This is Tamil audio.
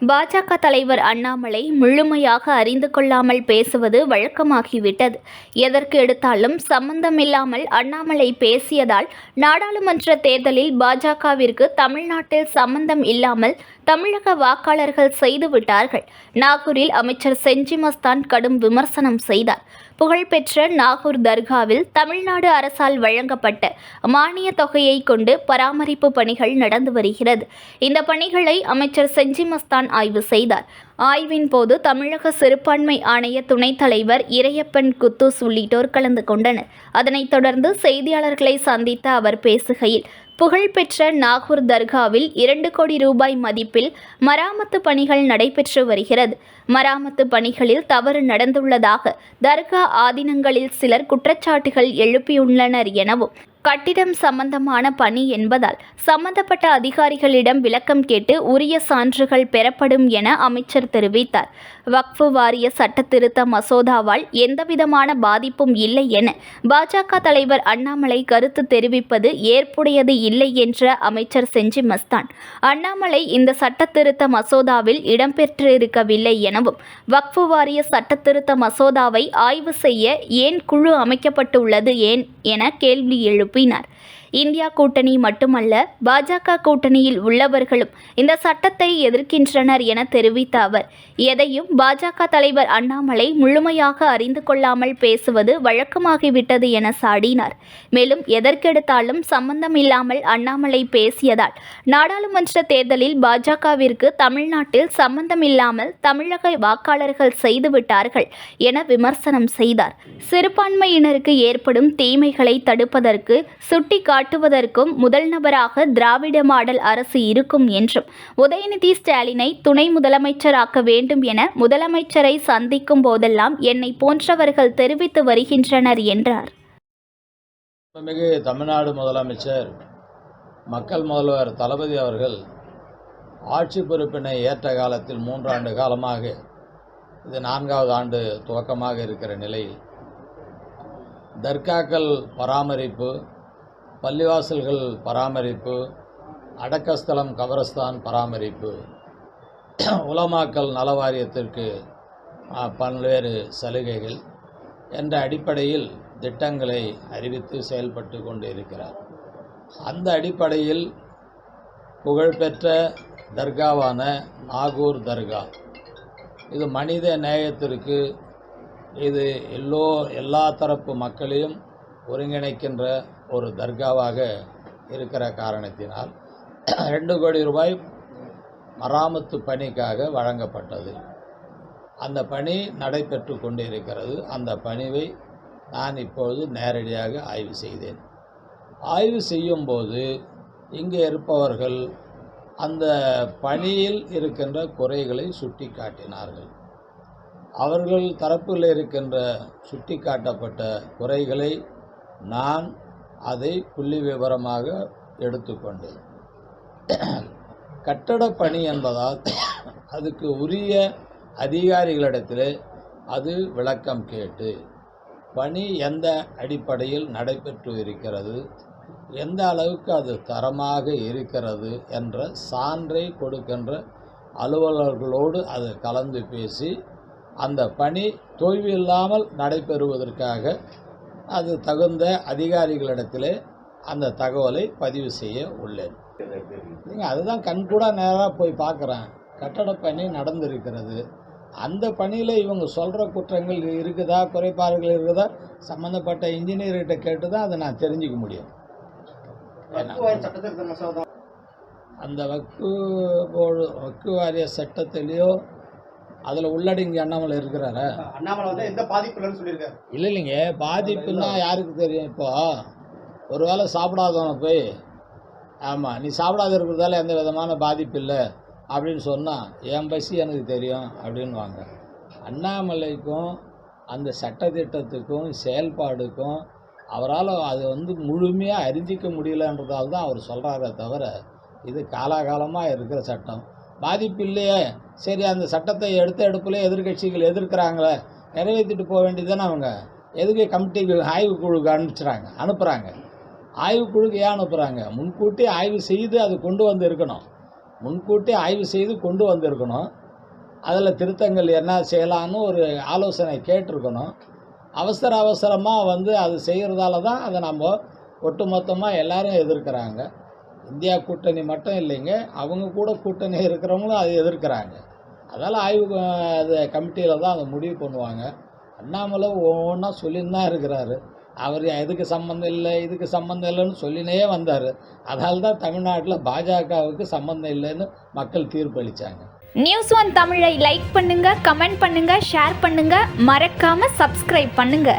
பாஜக தலைவர் அண்ணாமலை முழுமையாக அறிந்து கொள்ளாமல் பேசுவது வழக்கமாகிவிட்டது. எதற்கு எடுத்தாலும் சம்பந்தமில்லாமல் அண்ணாமலை பேசியதால் நாடாளுமன்ற தேர்தலில் பாஜகவிற்கு தமிழ்நாட்டில் சம்பந்தம் இல்லாமல் தமிழக வாக்காளர்கள் செய்துவிட்டார்கள் நாகூரில் அமைச்சர் செஞ்சி மஸ்தான் கடும் விமர்சனம் செய்தார். புகழ்பெற்ற நாகூர் தர்காவில் தமிழ்நாடு அரசால் வழங்கப்பட்ட மானிய தொகையை கொண்டு பராமரிப்பு பணிகள் நடந்து வருகிறது. இந்த பணிகளை அமைச்சர் செஞ்சி மஸ்தான் ஆய்வு செய்தார். ஆய்வின் போது தமிழக சிறுபான்மை ஆணைய துணைத் தலைவர் இறையப்பன் குத்தூஸ் உள்ளிட்டோர் கலந்து கொண்டனர். அதனைத் தொடர்ந்து செய்தியாளர்களை சந்தித்த அவர் பேசுகையில் புகழ்பெற்ற நாகூர் தர்காவில் இரண்டு கோடி ரூபாய் மதிப்பில் மராமத்து பணிகள் நடைபெற்று வருகிறது. மராமத்து பணிகளில் தவறு நடந்துள்ளதாக தர்கா ஆதீனங்களில் சிலர் குற்றச்சாட்டுகள் எழுப்பியுள்ளனர் எனவும் கட்டிடம் சம்பந்தமான பணி என்பதால் சம்பந்தப்பட்ட அதிகாரிகளிடம் விளக்கம் கேட்டு உரிய சான்றுகள் பெறப்படும் என அமைச்சர் தெரிவித்தார். வக்ஃபு வாரிய சட்ட திருத்த மசோதாவால் எந்தவிதமான பாதிப்பும் இல்லை என பாஜக தலைவர் அண்ணாமலை கருத்து தெரிவிப்பது ஏற்புடையது இல்லை என்ற அமைச்சர் செஞ்சி மஸ்தான். அண்ணாமலை இந்த சட்ட திருத்த மசோதாவில் இடம்பெற்றிருக்கவில்லை எனவும் வக்ஃபு வாரிய சட்டத்திருத்த மசோதாவை ஆய்வு செய்ய ஏன் குழு அமைக்கப்பட்டுள்ளது ஏன் என கேள்வி எழுப்பினார். இந்தியா கூட்டணி மட்டுமல்ல பாஜக கூட்டணியில் உள்ளவர்களும் இந்த சட்டத்தை எதிர்க்கின்றனர் என தெரிவித்த அவர். எதையும் பாஜக தலைவர் அண்ணாமலை முழுமையாக அறிந்து கொள்ளாமல் பேசுவது வழக்கமாகிவிட்டது என சாடினார். மேலும் எதற்கெடுத்தாலும் சம்பந்தமில்லாமல் அண்ணாமலை பேசியதால் நாடாளுமன்ற தேர்தலில் பாஜகவிற்கு தமிழ்நாட்டில் சம்பந்தமில்லாமல் தமிழக வாக்காளர்கள் செய்துவிட்டார்கள் என விமர்சனம் செய்தார். சிறுபான்மையினருக்கு ஏற்படும் தீமைகளை தடுப்பதற்கு சுட்டிக்காட்டி காட்டுவதற்கும் முதல் நபராக திராவிட மாடல் அரசு இருக்கும் என்றும் உதயநிதி ஸ்டாலினை துணை முதலமைச்சராக்க வேண்டும் என முதலமைச்சரை சந்திக்கும் போதெல்லாம் என்னை போன்றவர்கள் தெரிவித்து வருகின்றனர் என்றார். மிகு தமிழ்நாடு முதலமைச்சர் மக்கள் முதல்வர் தளபதி அவர்கள் ஆட்சி பொறுப்பினை ஏற்ற காலத்தில் மூன்றாண்டு காலமாக இது நான்காவது ஆண்டு துவக்கமாக இருக்கிற நிலையில் தர்காக்கள் பராமரிப்பு பள்ளிவாசல்கள் பராமரிப்பு அடக்கஸ்தலம் கபரஸ்தான் பராமரிப்பு. உலமாக்கல் நல வாரியத்திற்கு பல்வேறு சலுகைகள் என்ற அடிப்படையில் திட்டங்களை அறிவித்து செயல்பட்டு கொண்டு இருக்கிறார் அந்த அடிப்படையில் புகழ்பெற்ற தர்காவான நாகூர் தர்கா. இது மனித நேயத்திற்கு இது எல்லோ எல்லா தரப்பு மக்களையும் ஒருங்கிணைக்கின்ற ஒரு தர்காவாக இருக்கிற காரணத்தினால் ரெண்டு கோடி ரூபாய் மராமத்து பணிக்காக வழங்கப்பட்டது. அந்த பணி நடைபெற்று கொண்டிருக்கிறது. அந்த பணிவை நான் இப்பொழுது நேரடியாக ஆய்வு செய்தேன். ஆய்வு செய்யும்போது இங்கே இருப்பவர்கள் அந்த பணியில் இருக்கின்ற குறைகளை சுட்டி காட்டினார்கள் அவர்கள் தரப்பில் இருக்கின்ற சுட்டி காட்டப்பட்ட குறைகளை நான் அதை புள்ளி விவரமாக எடுத்துக்கொண்டேன். கட்டட பணி என்பதால் அதுக்கு உரிய அதிகாரிகளிடத்தில் அது விளக்கம் கேட்டு பணி எந்த அடிப்படையில் நடைபெற்று இருக்கிறது எந்த அளவுக்கு அது தரமாக இருக்கிறது என்ற சான்றை கொடுக்கின்ற அலுவலர்களோடு அது கலந்து பேசி அந்த பணி தொய்வு இல்லாமல் நடைபெறுவதற்காக அது தகுந்த அதிகாரிகளிடத்திலே அந்த தகவலை பதிவு செய்ய உள்ளேன். நீங்கள் அதுதான் கண்கூட நேராக போய் பார்க்குறேன் கட்டடப் பணி நடந்திருக்கிறது. அந்த பணியில் இவங்க சொல்கிற குற்றங்கள் இருக்குதா குறைபாடுகள் இருக்குதா சம்மந்தப்பட்ட இன்ஜினியர்கிட்ட கேட்டு தான் அதை நான் தெரிஞ்சுக்க முடியும். அந்த வக்கு போர்டு வக்கு வாரிய சட்டத்திலேயோ அதில் உள்ளடங்கி அண்ணாமலை இருக்கிறாரா? அண்ணாமலை வந்து எந்த பாதிப்பு இல்லைன்னு சொல்லியிருக்காரு. இல்லை இல்லைங்க. பாதிப்புன்னா யாருக்கு தெரியும் இப்போ? ஒரு வேளை சாப்பிடாதவனை போய் ஆமாம் நீ சாப்பிடாத இருக்கிறதால எந்த விதமான பாதிப்பு இல்லை அப்படின்னு சொன்னால் என் பசி எனக்கு தெரியும் அப்படின்வாங்க அண்ணாமலைக்கும் அந்த சட்டத்திட்டத்துக்கும் செயல்பாடுக்கும் அவரால் அது வந்து முழுமையாக அறிஞ்சிக்க முடியலன்றதால தான் அவர் சொல்கிறாரே தவிர இது காலாகாலமாக இருக்கிற சட்டம். பாதிப்பு இல்லையே சரி அந்த சட்டத்தை எடுத்த எடுப்புல எதிர்க்கட்சிகள் எதிர்க்கிறாங்களே நிறைவேற்றிட்டு போக வேண்டியதுதானே அவங்க? எதுக்கு கமிட்டிக்கு ஆய்வுக்குழுக்கு அனுப்பிச்சுறாங்க? அனுப்புகிறாங்க ஆய்வுக்குழுக்கு ஏன் அனுப்புகிறாங்க முன்கூட்டி ஆய்வு செய்து அது கொண்டு வந்து இருக்கணும் முன்கூட்டி ஆய்வு செய்து கொண்டு வந்திருக்கணும். அதில் திருத்தங்கள் என்ன செய்யலான்னு ஒரு ஆலோசனை கேட்டிருக்கணும். அவசர அவசரமாக வந்து அது செய்கிறதால தான் அதை நம்ம ஒட்டுமொத்தமாக எல்லோரும் எதிர்க்கிறாங்க. இந்தியா கூட்டணி மட்டும் இல்லைங்க அவங்க கூட கூட்டணி இருக்கிறவங்களும் அதை எதிர்க்கிறாங்க. அதால் ஆய்வு அது கமிட்டியில் தான் அதை முடிவு பண்ணுவாங்க. அண்ணாமலை ஒவ்வொன்றா சொல்லின்னு தான் இருக்கிறாரு. அவர் எதுக்கு சம்மந்தம் இல்லை இதுக்கு சம்மந்தம் இல்லைன்னு சொல்லினே வந்தார். அதால் தான் தமிழ்நாட்டில் பாஜகவுக்கு சம்மந்தம் இல்லைன்னு மக்கள் தீர்ப்பளித்தாங்க நியூஸ் ஒன் தமிழை லைக் பண்ணுங்க கமெண்ட் பண்ணுங்க ஷேர் பண்ணுங்க. மறக்காம சப்ஸ்கிரைப் பண்ணுங்க.